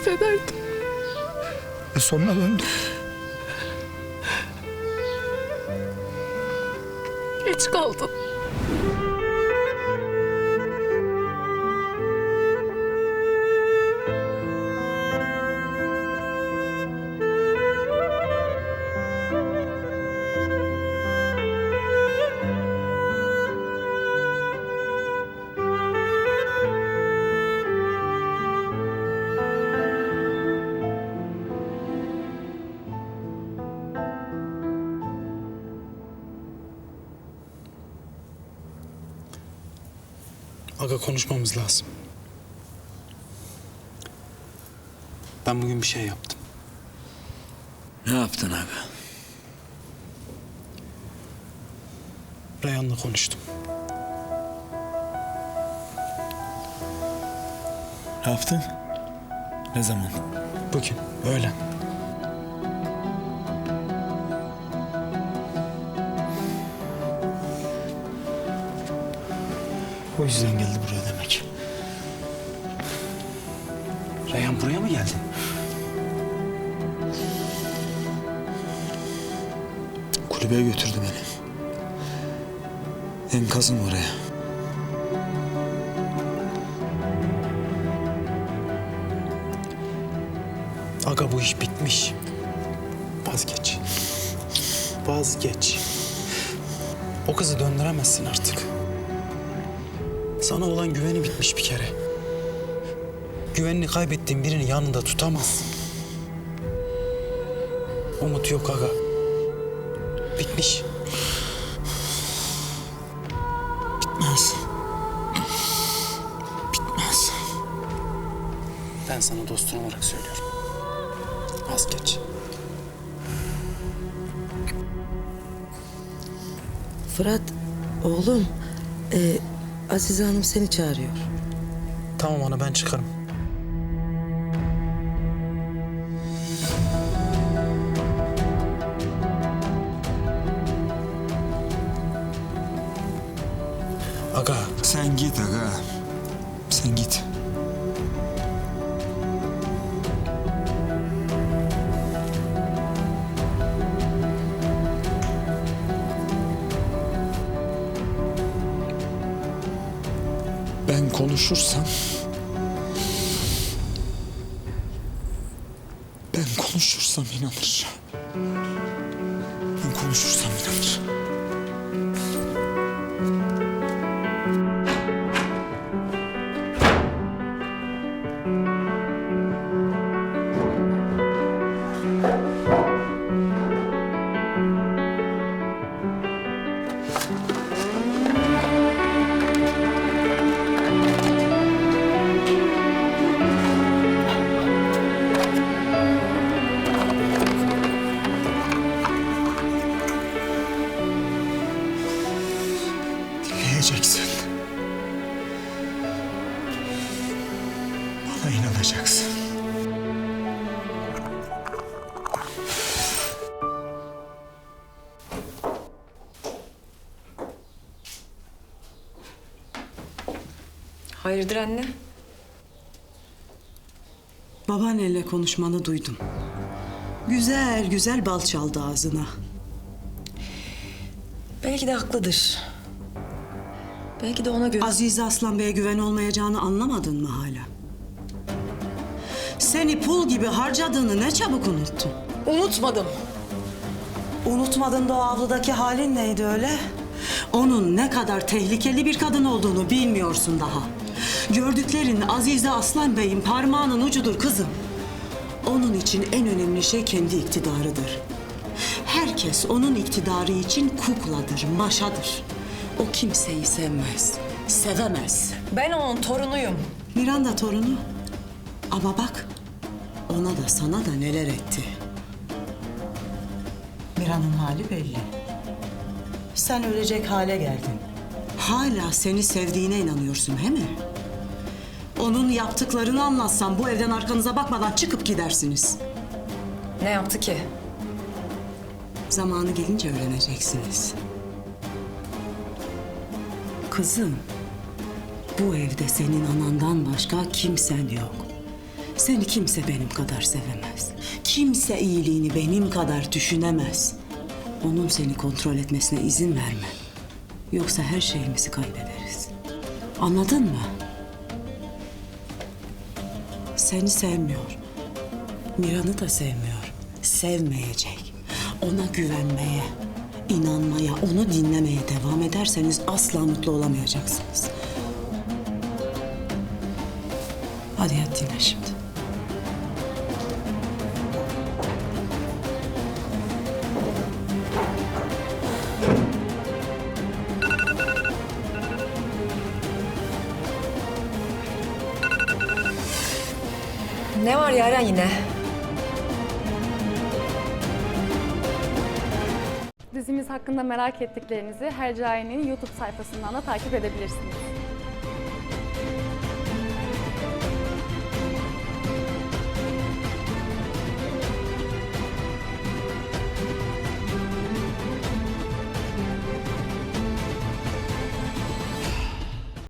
affederdim. E sonra döndüm. Geç kaldın. Aga konuşmamız lazım. Ben bugün bir şey yaptım. Ne yaptın abi? Reyhan'la konuştum. Ne yaptın? Ne zaman? Bugün, öğlen. O yüzden geldi buraya demek. Reyhan buraya mı geldin? Kulübeye götürdü beni. Enkazın oraya. Aga bu iş bitmiş. Vazgeç. Vazgeç. O kızı döndüremezsin artık. Sana olan güveni bitmiş bir kere. Güvenini kaybettiğin birini yanında tutamazsın. Umut yok aga. Bitmiş. Bitmez. Bitmez. Ben sana dostun olarak söylüyorum. Vazgeç. Fırat, oğlum, e, Azize Hanım seni çağırıyor. Tamam ana ben çıkarım. Aga Sen git aga. Sen git. Ben konuşursam ben konuşursam inanır. Bana inanacaksın. Hayırdır anne? Babaannenle konuşmanı duydum. Güzel güzel bal çaldı ağzına. Belki de haklıdır. Belki de ona göre... Azize Aslan Bey'e güven olmayacağını anlamadın mı hala? Seni pul gibi harcadığını ne çabuk unuttun. Unutmadım. Unutmadın da o avludaki halin neydi öyle? Onun ne kadar tehlikeli bir kadın olduğunu bilmiyorsun daha. Gördüklerin Azize Aslan Bey'in parmağının ucudur kızım. Onun için en önemli şey kendi iktidarıdır. Herkes onun iktidarı için kukladır, maşadır. O kimseyi sevmez, sevemez. Ben onun torunuyum. Miranda torunu. Ama bak, ona da sana da neler etti. Mira'nın hali belli. Sen ölecek hale geldin. Hala seni sevdiğine inanıyorsun he mi? Onun yaptıklarını anlatsam bu evden arkanıza bakmadan çıkıp gidersiniz. Ne yaptı ki? Zamanı gelince öğreneceksiniz. Kızım, bu evde senin anandan başka kimsen yok. Seni kimse benim kadar sevemez. Kimse iyiliğini benim kadar düşünemez. Onun seni kontrol etmesine izin verme. Yoksa her şeyimizi kaybederiz. Anladın mı? Seni sevmiyor. Miran'ı da sevmiyor. Sevmeyecek. Ona güvenmeye, inanmaya, onu dinlemeye devam ederseniz asla mutlu olamayacaksınız. Hadi yat dinle şimdi. Ne var Yaren yine? Dizimiz hakkında merak ettiklerinizi Hercai'nin YouTube sayfasından da takip edebilirsiniz.